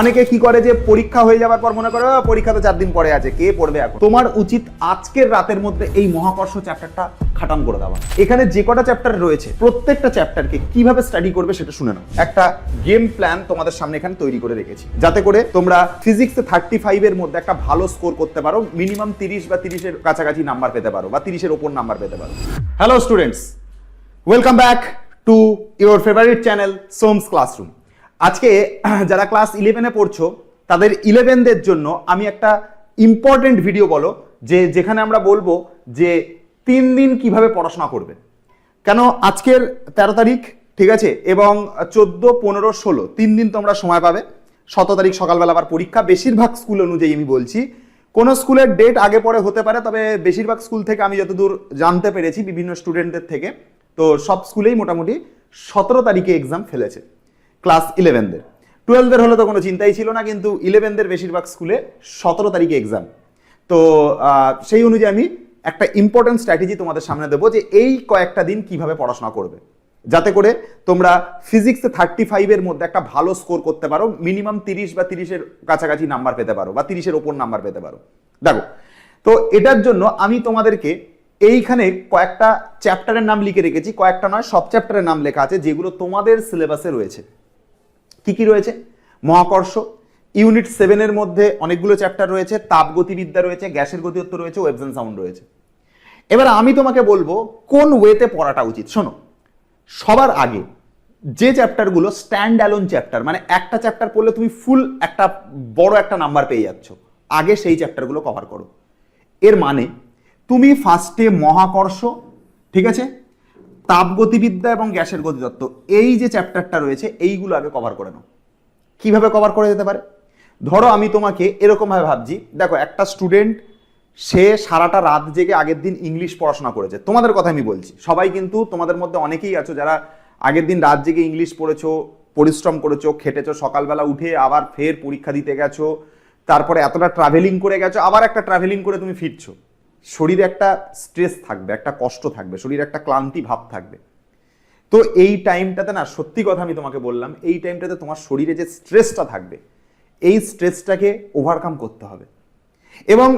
অনেকে কি করে যে পরীক্ষা হয়ে যাওয়ার পর মনে করে "ও, পরীক্ষা তো চার দিন পরে আছে কে পড়বে এখন? তোমার উচিত আজকের রাতের মধ্যে এই মহাকর্ষ চ্যাপ্টারটা খাটাম করে দেওয়া। এখানে যে কটা চ্যাপ্টার রয়েছে প্রত্যেকটা চ্যাপ্টারকে কীভাবে স্টাডি করবে সেটা শুনে নাও। একটা গেম প্ল্যান তোমাদের সামনে এখানে তৈরি করে রেখেছি। যাতে করে তোমরা ফিজিক্সে থার্টি ফাইভের মধ্যে একটা ভালো স্কোর করতে পারো মিনিমাম তিরিশ বা তিরিশের কাছাকাছি নাম্বার পেতে পারো বা তিরিশের ওপর নাম্বার পেতে পারো। Hello students welcome back to your favourite channel Som's classroom আজকে যারা ক্লাস ইলেভেনে পড়ছো, তাদের ইলেভেনদের জন্য আমি একটা ইম্পর্টেন্ট ভিডিও বলো, যে যেখানে আমরা বলব যে তিন দিন কীভাবে পড়াশোনা করবে। কেন আজকের তেরো তারিখ, ঠিক আছে? এবং চোদ্দ, পনেরো, ষোলো, তিন দিন তোমরা সময় পাবে। সতেরো তারিখ সকালবেলা আবার পরীক্ষা। বেশিরভাগ স্কুল অনুযায়ী আমি বলছি। কোন স্কুলের ডেট আগে পরে হতে পারে, তবে বেশিরভাগ স্কুল থেকে আমি যতদূর জানতে পেরেছি, বিভিন্ন স্টুডেন্টদের থেকে, তো সব স্কুলেই মোটামুটি সতেরো তারিখে এক্সাম ফেলেছে। ক্লাস ইলেভেনদের টুয়েলভের হলে তো কোনো চিন্তাই ছিল না, কিন্তু ইলেভেনদের বেশিরভাগ স্কুলে সতেরো তারিখে এক্সাম তো সেই অনুযায়ী আমি একটা ইম্পর্টেন্ট স্ট্র্যাটেজি তোমাদের সামনে দেবো যে এই কয়েকটা দিন কীভাবে পড়াশোনা করবে। যাতে করে তোমরা ফিজিক্সে থার্টি ফাইভের মধ্যে একটা ভালো স্কোর করতে পারো মিনিমাম তিরিশ বা তিরিশের কাছাকাছি নাম্বার পেতে পারো, বা তিরিশের ওপর নাম্বার পেতে পারো। দেখো, তো এটার জন্য আমি তোমাদেরকে এইখানে কয়েকটা চ্যাপ্টারের নাম লিখে রেখেছি, কয়েকটা নয়, সব চ্যাপ্টারের নাম লেখা আছে, যেগুলো তোমাদের সিলেবাসে রয়েছে। কি কি রয়েছে? মহাকর্ষ, ইউনিট সেভেনের মধ্যে অনেকগুলো চ্যাপ্টার রয়েছে তাপগতিবিদ্যা রয়েছে, গ্যাসের গতিত্ব রয়েছে ওয়েবস অ্যান্ড সাউন্ড রয়েছে। এবার আমি তোমাকে বলব কোন ওয়েতে পড়াটা উচিত। শোনো, সবার আগে যে চ্যাপ্টারগুলো স্ট্যান্ড অ্যালোন চ্যাপ্টার মানে একটা চ্যাপ্টার পড়লে তুমি ফুল একটা বড় একটা নাম্বার পেয়ে যাচ্ছ, আগে সেই চ্যাপ্টারগুলো কভার করো। এর মানে তুমি ফার্স্টে মহাকর্ষ, ঠিক আছে? তাপগতিবিদ্যা এবং গ্যাসের গতিতত্ত্ব এই যে চ্যাপ্টারটা রয়েছে, এইগুলো আগে কভার করে নাও। কীভাবে কভার করে যেতে পারে? ধরো আমি তোমাকে এরকমভাবে ভাবছি, দেখো একটা স্টুডেন্ট সে সারাটা রাত জেগে আগের দিন ইংলিশ পড়াশোনা করেছে। তোমাদের কথা আমি বলছি। সবাই কিন্তু তোমাদের মধ্যে অনেকেই আছো যারা আগের দিন রাত জেগে ইংলিশ পড়েছো, পরিশ্রম করেছ, খেটেছো, সকালবেলা উঠে আবার ফের পরীক্ষা দিতে গেছো, তারপরে এতটা ট্রাভেলিং করে গেছো, আবার একটা ট্রাভেলিং করে তুমি ফিরছো। শরীরে একটা স্ট্রেস থাকবে, একটা কষ্ট থাকবে, শরীরে একটা ক্লান্তি ভাব থাকবে। তো এই টাইমটাতে না, সত্যি কথা আমি তোমাকে বললাম, এই টাইমটাতে তোমার শরীরে যে স্ট্রেসটা থাকবে, এই স্ট্রেসটাকে ওভারকাম করতে হবে। এবং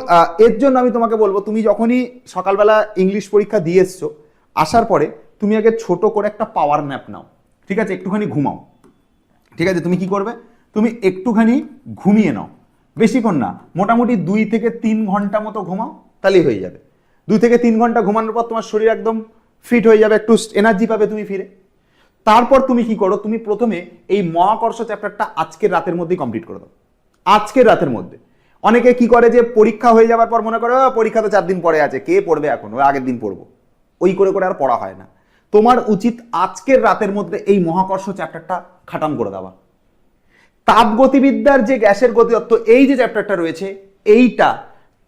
এর জন্য আমি তোমাকে বলব, তুমি যখনই সকালবেলা ইংলিশ পরীক্ষা দিয়ে এসছো, আসার পরে তুমি আগে ছোট করে একটা পাওয়ার ন্যাপ নাও। ঠিক আছে? একটুখানি ঘুমাও। ঠিক আছে? তুমি কি করবে? তুমি একটুখানি ঘুমিয়ে নাও। বেশিক্ষণ না, মোটামুটি দুই থেকে তিন ঘণ্টা মতো ঘুমাও। তাহলেই হয়ে যাবে। দুই থেকে তিন ঘণ্টা ঘুমানোর পর তোমার শরীর একদম ফিট হয়ে যাবে একটু এনার্জি পাবে তুমি ফিরে। তারপর তুমি কি করো তুমি প্রথমে এই মহাকর্ষ চ্যাপ্টারটা আজকের রাতের মধ্যেই কমপ্লিট করে দাও। আজকের রাতের মধ্যে। অনেকে কি করে যে পরীক্ষা হয়ে যাওয়ার পর মনে করে "ও, পরীক্ষা তো চার দিন পরে আছে কে পড়বে এখন? ওই আগের দিন পড়ব। ওই করে করে আর পড়া হয় না। তোমার উচিত আজকের রাতের মধ্যে এই মহাকর্ষ চ্যাপ্টারটা খাটাম করে দেওয়া। তাপগতিবিদ্যার যে গ্যাসের গতিতত্ত্ব এই যে চ্যাপ্টারটা রয়েছে এইটা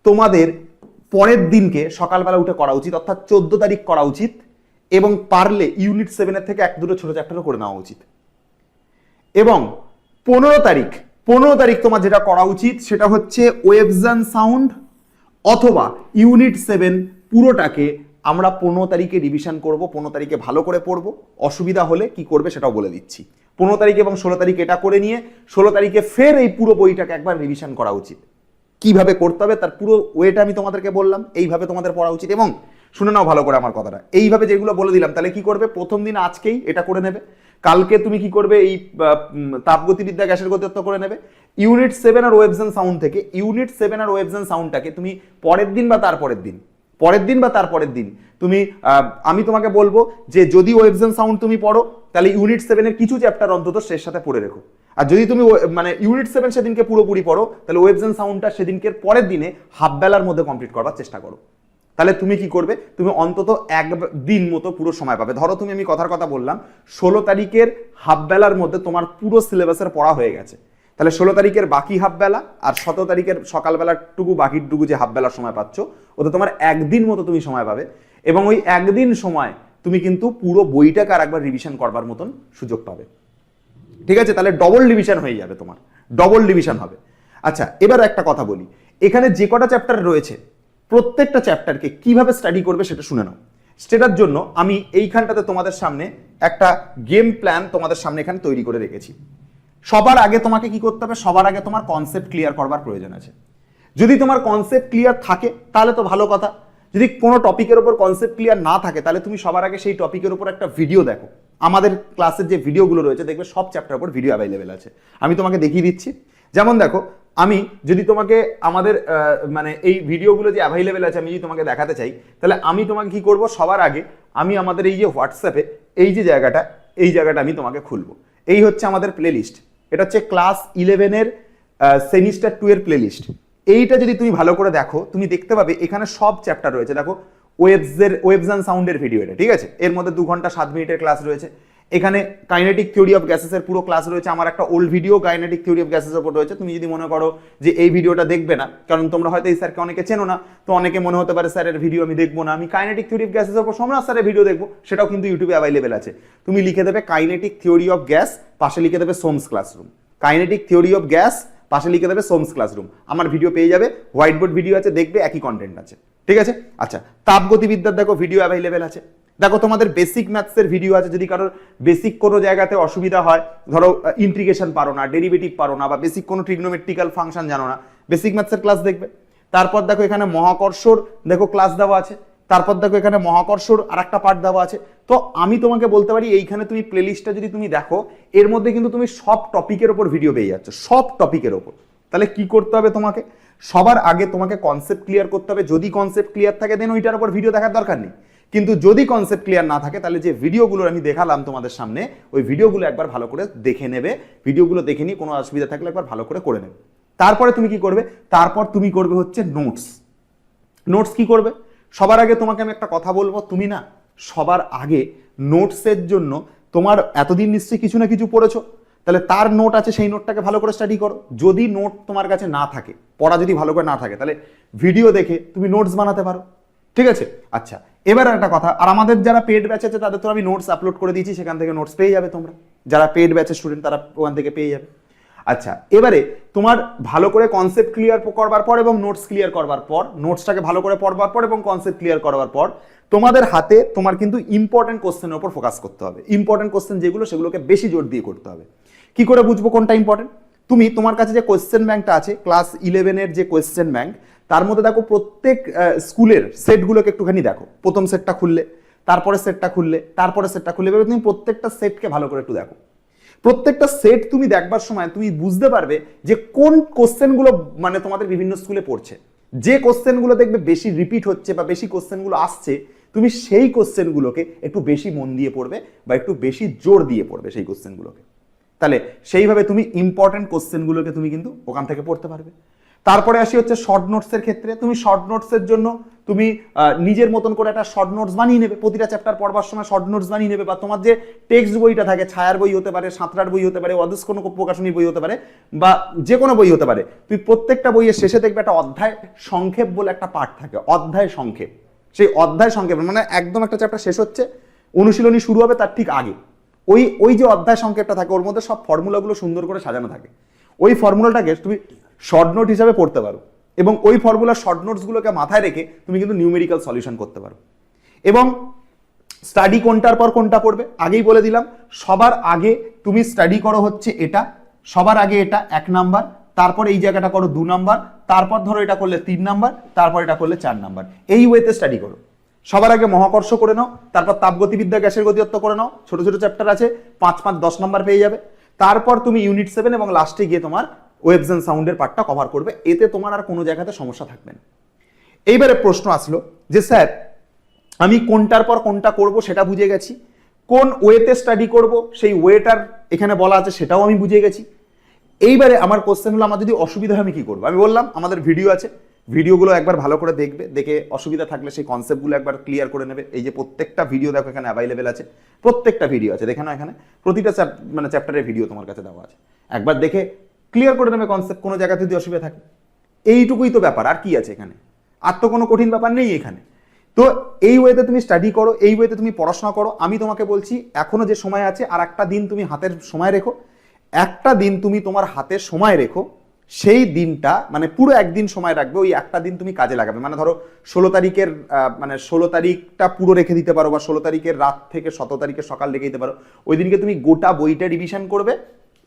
তোমাদের পরের দিনকে সকালবেলা উঠে করা উচিত, অর্থাৎ চোদ্দ তারিখ করা উচিত, এবং পারলে ইউনিট সেভেনের থেকে এক, দুটো ছোটো চ্যাপ্টারও করে নেওয়া উচিত। এবং পনেরো তারিখ পনেরো তারিখ তোমার যেটা করা উচিত, সেটা হচ্ছে ওয়েবজান সাউন্ড অথবা ইউনিট সেভেন পুরোটাকে আমরা পনেরো তারিখে রিভিশন করব, পনেরো তারিখে ভালো করে পড়ব, অসুবিধা হলে কি করবে সেটাও বলে দিচ্ছি। পনেরো তারিখ এবং ষোলো তারিখ এটা করে নিয়ে, ষোলো তারিখে ফের এই পুরো বইটাকে একবার রিভিশন করা উচিত। কীভাবে করতে হবে, তার পুরো ওয়েটা আমি তোমাদেরকে বললাম, এইভাবে তোমাদের পড়া উচিত। এবং শুনে নাও ভালো করে আমার কথাটা। এইভাবে যেগুলো বলে দিলাম, তাহলে কি করবে? প্রথম দিন আজকেই এটা করে নেবে। কালকে তুমি কি করবে? এই তাপগতিবিদ্যা, গ্যাসের গতিত্ব করে নেবে। ইউনিট সেভেন আর ওয়েবসেন সাউন্ড থেকে ইউনিট সেভেন আর ওয়েবসেন সাউন্ডটাকে তুমি পরের দিন বা তারপরের দিন, পরের দিন বা তারপরের দিন তুমি আমি তোমাকে বলব যে যদি ওয়েবসেন সাউন্ড তুমি পড়ো, তাহলে ইউনিট সেভেনের কিছু চ্যাপ্টার অন্তত শেষ সাথে পড়ে রেখো। আর যদি তুমি মানে ইউনিট সেভেন সেদিনকে পুরোপুরি পড়ো, তাহলে ওয়েবসেন সাউন্ডটা সেদিনকে পরের দিনে হাফ বেলার মধ্যে কমপ্লিট করার চেষ্টা করো। তাহলে তুমি কি করবে? তুমি অন্তত এক দিন মতো পুরো সময় পাবে। ধরো তুমি আমি কথার কথা বললাম, ষোলো তারিখের হাফ বেলার মধ্যে তোমার পুরো সিলেবাসের পড়া হয়ে গেছে। তাহলে ষোলো তারিখের বাকি হাফ বেলা আর সতেরো তারিখের সকালবেলাটুকু বাকিটুকু যে হাফ বেলার সময় পাচ্ছ, ওতে তোমার একদিন মতো তুমি সময় পাবে। এবং ওই একদিন সময় তুমি কিন্তু পুরো বইটাকে আর একবার রিভিশন করবার মতন সুযোগ পাবে। ঠিক আছে? তাহলে ডবল ডিভিশন হয়ে যাবে তোমার। ডবল ডিভিশন হবে। আচ্ছা এবার একটা কথা বলি। এখানে যে কটা চ্যাপ্টার রয়েছে, প্রত্যেকটা চ্যাপ্টারকে কীভাবে স্টাডি করবে সেটা শুনে নাও। সেটার জন্য আমি এইখানটাতে তোমাদের সামনে একটা গেম প্ল্যান তোমাদের সামনে এখানে তৈরি করে রেখেছি। সবার আগে তোমাকে কি করতে হবে? সবার আগে তোমার কনসেপ্ট ক্লিয়ার করবার প্রয়োজন আছে। যদি তোমার কনসেপ্ট ক্লিয়ার থাকে, তাহলে তো ভালো কথা। যদি কোনো টপিকের উপর কনসেপ্ট ক্লিয়ার না থাকে, তাহলে তুমি সবার আগে সেই টপিকের উপর একটা ভিডিও দেখো। আমাদের ক্লাসের যে ভিডিওগুলো রয়েছে, দেখবে সব চ্যাপ্টার উপর ভিডিও অ্যাভেলেবেল আছে। আমি তোমাকে দেখিয়ে দিচ্ছি। যেমন দেখো, আমি যদি তোমাকে আমাদের মানে এই ভিডিওগুলো যে অ্যাভেলেবেল আছে, আমি যদি তোমাকে দেখাতে চাই, তাহলে আমি তোমাকে কি করব? সবার আগে আমি আমাদের এই যে হোয়াটসঅ্যাপে এই যে জায়গাটা, এই জায়গাটা আমি তোমাকে খুলবো। এই হচ্ছে আমাদের প্লেলিস্ট এটা হচ্ছে ক্লাস ইলেভেনের সেমিস্টার টু এর প্লেলিস্ট এইটা যদি তুমি ভালো করে দেখো, তুমি দেখতে পাবে এখানে সব চ্যাপ্টার রয়েছে। দেখো ওয়েবসের ওয়েবস অ্যান্ড সাউন্ডের ভিডিও এটা, ঠিক আছে? এর মধ্যে দু ঘণ্টা, সাত মিনিটের ক্লাস রয়েছে। এখানে কাইনেটিক থিওরি অফ গ্যাসেসের পুরো ক্লাস রয়েছে। আমার একটা old video kinetic theory of গ্যাসেসের উপর রয়েছে। তুমি যদি মনে করো যে এই ভিডিওটা দেখবে না, কারণ তোমরা হয়তো এই স্যারকে অনেকে চেনো না, তো অনেকে মনে হতে পারে, স্যারের ভিডিও আমি দেখব না। আমি কাইনেটিক থিওরি অফ গ্যাসেসের উপর সোমনাথ স্যারের ভিডিও দেখব। সেটাও কিন্তু ইউটিউবে অ্যাভেলেবেল আছে। তুমি লিখে দেবে কাইনেটিক থিওরি অফ গ্যাস পাশে লিখে দেবে Som's classroom kinetic theory of gas পাশে লিখে দেবে সোমস ক্লাসরুম। আমার ভিডিও পেয়ে যাবে হোয়াইট বোর্ড ভিডিও আছে, দেখবে, একই কন্টেন্ট আছে। ঠিক আছে? আচ্ছা তাপগতিবিদ্যার দেখো ভিডিও অ্যাভেলেবেল আছে। দেখো, তোমাদের বেসিক ম্যাথসের ভিডিও আছে, যদি কারোর বেসিক কোনো জায়গাতে অসুবিধা হয়, ধরো ইন্টিগ্রেশন পারো না ডেরিভেটিভ পারো না, বা বেসিক কোনো ট্রিগনোমেট্রিক্যাল ফাংশন জানো না বেসিক ম্যাথসের ক্লাস দেখবে। তারপর দেখো, এখানে মহাকর্ষর, দেখো ক্লাস দেওয়া আছে। তারপর দেখো এখানে মহাকর্ষর আর একটা পার্ট দেওয়া আছে। তো আমি তোমাকে বলতে পারি, এইখানে তুমি প্লেলিস্টটা যদি তুমি দেখো, এর মধ্যে কিন্তু তুমি সব টপিকের ওপর ভিডিও পেয়ে যাচ্ছ, সব টপিকের ওপর তাহলে কি করতে হবে তোমাকে? সবার আগে তোমাকে কনসেপ্ট ক্লিয়ার করতে হবে। যদি কনসেপ্ট ক্লিয়ার থাকে দেন ওইটার উপর ভিডিও দেখার দরকার নেই। কিন্তু যদি কনসেপ্ট ক্লিয়ার না থাকে, তাহলে যে ভিডিওগুলো আমি দেখালাম তোমাদের সামনে, ওই ভিডিওগুলো একবার ভালো করে দেখে নেবে। ভিডিওগুলো দেখে নিয়ে কোনো অসুবিধা থাকলে একবার ভালো করে করে নেবে। তারপরে তুমি কি করবে? তারপর তুমি করবে হচ্ছে নোটস নোটস কি করবে? সবার আগে তোমাকে আমি একটা কথা বলব, তুমি না সবার আগে নোটসের জন্য তোমার এতদিন নিশ্চয়ই কিছু না কিছু পড়েছো। তাহলে তার নোট আছে, সেই নোটটাকে ভালো করে স্টাডি করো। যদি নোট তোমার কাছে না থাকে, পড়া যদি ভালো করে না থাকে, তাহলে ভিডিও দেখে তুমি নোটস বানাতে পারো। ঠিক আছে? আচ্ছা এবার একটা কথা, আর আমাদের যারা পেড ব্যাচ আছে, তাদের তো আমি নোটস আপলোড করে দিয়েছি, সেখান থেকে নোটস পেয়ে যাবে তোমরা। যারা পেড ব্যাচের স্টুডেন্ট তারা ওখান থেকে পেয়ে যাবে। আচ্ছা এবারে তোমার ভালো করে কনসেপ্ট ক্লিয়ার করবার পর এবং নোটস ক্লিয়ার করবার পর নোটসটাকে ভালো করে পড়বার পর এবং কনসেপ্ট ক্লিয়ার করবার পর, তোমাদের হাতে তোমার কিন্তু ইম্পর্টেন্ট কোশ্চেনের উপর ফোকাস করতে হবে। ইম্পর্টেন্ট কোশ্চেন যেগুলো, সেগুলোকে বেশি জোর দিয়ে করতে হবে। কি করে বুঝব কোনটা ইম্পর্টেন্ট তুমি তোমার কাছে যে কোয়েশ্চেন ব্যাংকটা আছে ক্লাস ইলেভেনের যে কোয়েশ্চেন ব্যাংক তার মধ্যে দেখো প্রত্যেক স্কুলের সেটগুলোকে একটুখানি দেখো। প্রথম সেটটা খুললে তারপরে সেটটা খুললে তারপরে সেটটা খুললে এভাবে তুমি প্রত্যেকটা সেটকে ভালো করে একটু দেখো। প্রত্যেকটা সেট তুমি দেখবার সময় তুমি বুঝতে পারবে যে কোন কোশ্চেনগুলো মানে তোমাদের বিভিন্ন স্কুলে পড়ছে। যে কোশ্চেনগুলো দেখবে বেশি রিপিট হচ্ছে বা বেশি কোশ্চেনগুলো আসছে, তুমি সেই কোশ্চেনগুলোকে একটু বেশি মন দিয়ে পড়বে বা একটু বেশি জোর দিয়ে পড়বে সেই কোশ্চেনগুলোকে তাহলে সেইভাবে তুমি ইম্পর্টেন্ট কোশ্চেনগুলোকে তুমি কিন্তু ওখান থেকে পড়তে পারবে। তারপরে আসি হচ্ছে শর্ট নোটসের ক্ষেত্রে। তুমি শর্ট নোটসের জন্য তুমি নিজের মতন করে একটা শর্ট নোটস বানিয়ে নেবে। প্রতিটা চ্যাপ্টার পড়বার সময় শর্ট নোটস বানিয়ে নেবে। বা তোমার যে টেক্সট বইটা থাকে, ছায়ার বই হতে পারে, সাঁতরার বই হতে পারে অদর্স কোনো প্রকাশনী বই হতে পারে, বা যে কোনো বই হতে পারে তুই প্রত্যেকটা বইয়ের শেষে দেখবে একটা অধ্যায় সংক্ষেপ বলে একটা পার্ট থাকে। অধ্যায় সংক্ষেপ। সেই অধ্যায় সংক্ষেপ মানে একদম একটা চ্যাপ্টার শেষ হচ্ছে, অনুশীলনী শুরু হবে তার ঠিক আগে। ওই ওই যে অধ্যায় সংক্ষেপটা থাকে, ওর মধ্যে সব ফর্মুলাগুলো সুন্দর করে সাজানো থাকে। ওই ফর্মুলাটাকে তুমি শর্ট নোট হিসাবে পড়তে পারো। এবং ওই ফর্মুলার শর্ট নোটসগুলোকে মাথায় রেখে তুমি কিন্তু নিউমেরিক্যাল সলিউশন করতে পারো। এবং স্টাডি কোনটার পর কোনটা পড়বে? আগেই বলে দিলাম, সবার আগে তুমি স্টাডি করো হচ্ছে এটা, সবার আগে এটা এক নাম্বার তারপর এই জায়গাটা করো দু নাম্বার তারপর ধরো এটা করলে তিন নাম্বার তারপর এটা করলে চার নাম্বার এই ওয়েতে স্টাডি করো। সবার আগে মহাকর্ষ করে নাও, তারপর তাপগতিবিদ্যা গ্যাসের গতিত্ব করে নাও, ছোট ছোট চ্যাপ্টার আছে, পাঁচ পাঁচ দশ নাম্বার পেয়ে যাবে। তারপর তুমি ইউনিট সেভেন এবং লাস্টে গিয়ে তোমার ওয়েবস অ্যান্ড সাউন্ডের পার্টটা কভার করবে, এতে তোমার আর কোনো জায়গাতে সমস্যা থাকবে না। এইবারে প্রশ্ন আসলো যে, স্যার, আমি কোনটার পর কোনটা করব সেটা বুঝে গেছি। কোন ওয়েতে স্টাডি করব, সেই ওয়েটার এখানে বলা আছে, সেটাও আমি বুঝে গেছি। এইবারে আমার কোশ্চেন হলো, আমার যদি অসুবিধা হয় আমি কি করব? আমি বললাম, আমাদের ভিডিও আছে। ভিডিওগুলো একবার ভালো করে দেখবে, দেখে অসুবিধা থাকলে সেই কনসেপ্টগুলো একবার ক্লিয়ার করে নেবে। এই যে প্রত্যেকটা ভিডিও দেখো, এখানে অ্যাভেলেবেল আছে। প্রত্যেকটা ভিডিও আছে, দেখে না এখানে। প্রতিটা চ্যাপ মানে চ্যাপ্টারের ভিডিও তোমার কাছে দেওয়া আছে। একবার দেখে ক্লিয়ার করে নেবে কনসেপ্ট কোনো জায়গাতে যদি অসুবিধা থাকে। এইটুকুই তো ব্যাপার, আর কি আছে এখানে? আর তো কোনো কঠিন ব্যাপার নেই এখানে। তো এই ওয়েতে তুমি স্টাডি করো, এই ওয়েতে তুমি পড়াশোনা করো। আমি তোমাকে বলছি, এখনও যে সময় আছে, আর একটা দিন তুমি হাতের সময় রেখো। একটা দিন তুমি তোমার হাতে সময় রেখো। সেই দিনটা মানে পুরো একদিন সময় রাখবে, ওই একটা দিন তুমি কাজে লাগাবে। মানে ধরো, ষোলো তারিখের মানে ষোলো তারিখটা পুরো রেখে দিতে পারো, বা ষোলো তারিখের রাত থেকে সতেরো তারিখের সকাল রেখে দিতে পারো। ওই দিনকে তুমি গোটা বইটা রিভিশন করবে।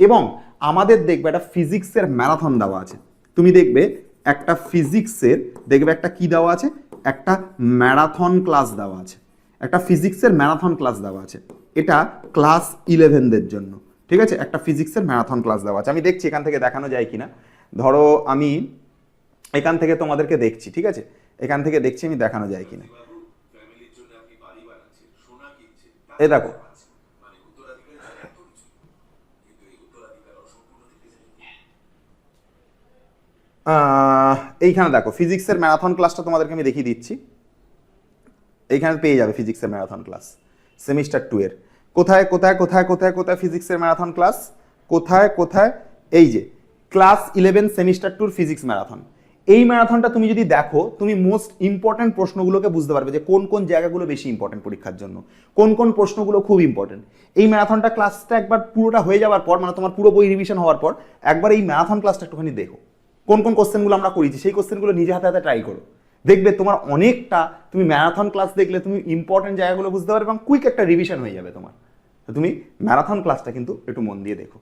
এবং আমাদের দেখবে একটা ফিজিক্সের ম্যারাথন দেওয়া আছে। তুমি দেখবে একটা ফিজিক্সের, দেখবে একটা কি দেওয়া আছে? একটা ম্যারাথন ক্লাস দেওয়া আছে। একটা ফিজিক্সের ম্যারাথন ক্লাস দেওয়া আছে। এটা ক্লাস ইলেভেনদের জন্য। ঠিক আছে? একটা ফিজিক্সের ম্যারাথন ক্লাস দেওয়া আছে। আমি দেখছি এখান থেকে দেখানো যায় কিনা। ধরো আমি এখান থেকে তোমাদেরকে দেখছি, ঠিক আছে? এখান থেকে দেখছি আমি দেখানো যায় সোনা কিনছেন এই দেখো মানে উত্তরাধিকার এত কিছু কিন্তু এই উত্তরাধিকার অসম্পূর্ণ থেকে যায় আহ, এইখানে দেখো ফিজিক্সের ম্যারাথন ক্লাসটা তোমাদেরকে আমি দেখিয়ে দিচ্ছি। এইখানে পেয়ে যাবে ফিজিক্সের ম্যারাথন ক্লাস সেমিস্টার টু এর। কোথায় কোথায় কোথায় কোথায় কোথায় ফিজিক্সের ম্যারাথন ক্লাস কোথায় কোথায়? এই যে ক্লাস ইলেভেন সেমিস্টার টুর ফিজিক্স ম্যারাথন এই ম্যারাথনটা তুমি যদি দেখো, তুমি মোস্ট ইম্পর্টেন্ট প্রশ্নগুলোকে বুঝতে পারবে যে কোন কোন জায়গাগুলো বেশি ইম্পর্টেন্ট পরীক্ষার জন্য। কোন কোন প্রশ্নগুলো খুব ইম্পর্টেন্ট এই ম্যারাথনটা ক্লাসটা একবার পুরোটা হয়ে যাওয়ার পর মানে তোমার পুরো বই রিভিশন হওয়ার পর, একবার এই ম্যারাথন ক্লাসটা একটুখানি দেখো। কোন কোন কোশ্চেনগুলো আমরা করেছি, সেই কোশ্চেনগুলো নিজে হাতে হাতে ট্রাই করো। দেখবে তোমার অনেকটা, তুমি ম্যারাথন ক্লাস দেখলে তুমি ইম্পর্টেন্ট জায়গাগুলো বুঝতে পারবে এবং কুইক একটা রিভিশন হয়ে যাবে তোমার। তো তুমি ম্যারাথন ক্লাসটা কিন্তু একটু মন দিয়ে দেখো।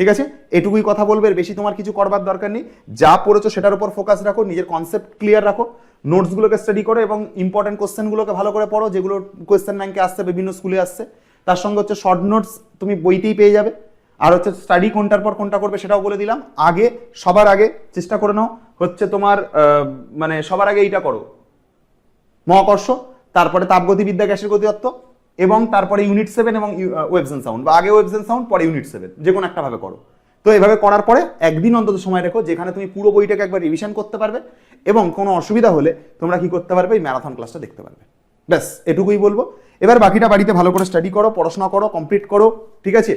ঠিক আছে? এটুকুই কথা বলবে বেশি তোমার কিছু করবার দরকার নেই। যা পড়েছো সেটার উপর ফোকাস রাখো, নিজের কনসেপ্ট ক্লিয়ার রাখো। নোটসগুলোকে স্টাডি করো এবং ইম্পর্টেন্ট কোশ্চেনগুলোকে ভালো করে পড়ো, যেগুলো কোশ্চেন ব্যাংকে আসছে, বিভিন্ন স্কুলে আসছে। তার সঙ্গে হচ্ছে শর্ট নোটস তুমি বইতেই পেয়ে যাবে। আর হচ্ছে স্টাডি কোনটার পর কোনটা করবে সেটাও বলে দিলাম। আগে, সবার আগে চেষ্টা করে নাও। হচ্ছে তোমার মানে সবার আগে এইটা করো। মহাকর্ষ, তারপরে তাপগতিবিদ্যা, গ্যাসের গতিতত্ত্ব এবং তারপরে ইউনিট সেভেন এবং ওয়েবসেন সাউন্ড বা আগে ওয়েবসেন সাউন্ড পরে ইউনিট সেভেন যে কোনো একটা ভাবে করো। তো এভাবে করার পরে একদিন অন্তত সময় রেখো, যেখানে তুমি পুরো বইটাকে একবার রিভিশন করতে পারবে, এবং কোনো অসুবিধা হলে তোমরা কি করতে পারবে, এই ম্যারাথন ক্লাসটা দেখতে পারবে। ব্যাস, এটুকুই বলব। এবার বাকিটা বাড়িতে ভালো করে স্টাডি করো, পড়াশোনা করো কমপ্লিট করো, ঠিক আছে?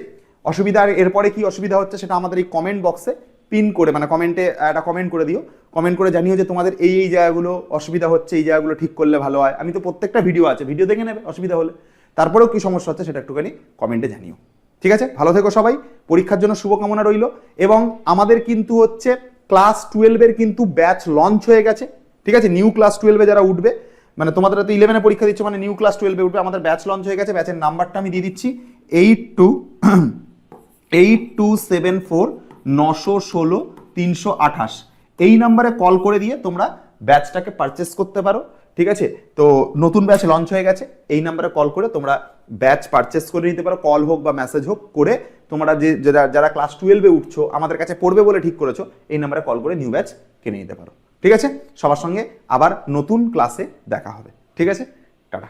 অসুবিধা আর এরপরে কি অসুবিধা হচ্ছে সেটা আমাদের এই কমেন্ট বক্সে পিন করে মানে কমেন্টে একটা কমেন্ট করে দিও। কমেন্ট করে জানিও যে তোমাদের এই এই জায়গাগুলো অসুবিধা হচ্ছে, এই জায়গাগুলো ঠিক করলে ভালো হয়। আমি তো প্রত্যেকটা ভিডিও আছে ভিডিও দেখে নেবে, অসুবিধা হলে। তারপরেও কী সমস্যা হচ্ছে সেটা একটুখানি কমেন্টে জানিও। ঠিক আছে? ভালো থেকো সবাই। পরীক্ষার জন্য শুভকামনা রইল। এবং আমাদের কিন্তু হচ্ছে ক্লাস টুয়েলভের কিন্তু ব্যাচ লঞ্চ হয়ে গেছে। ঠিক আছে? নিউ ক্লাস টুয়েলভে যারা উঠবে মানে তোমাদের তো ইলেভেনে পরীক্ষা দিচ্ছ মানে নিউ ক্লাস টুয়েলভে উঠবে, আমাদের ব্যাচ লঞ্চ হয়ে গেছে। ব্যাচের নাম্বারটা আমি দিয়ে দিচ্ছি। Eight two eight two seven four নশো ষোলো তিনশো আঠাশ। এই নাম্বারে কল করে দিয়ে তোমরা ব্যাচটাকে পারচেস করতে পারো, ঠিক আছে? তো নতুন ব্যাচ লঞ্চ হয়ে গেছে, এই নাম্বারে কল করে তোমরা ব্যাচ পারচেস করে নিতে পারো কল হোক বা মেসেজ হোক, করে তোমরা যে যারা যারা ক্লাস টুয়েলভে উঠছো, আমাদের কাছে পড়বে বলে ঠিক করেছ, এই নাম্বারে কল করে নিউ ব্যাচ কিনে নিতে পারো, ঠিক আছে? সবার সঙ্গে আবার নতুন ক্লাসে দেখা হবে, ঠিক আছে? টাটা।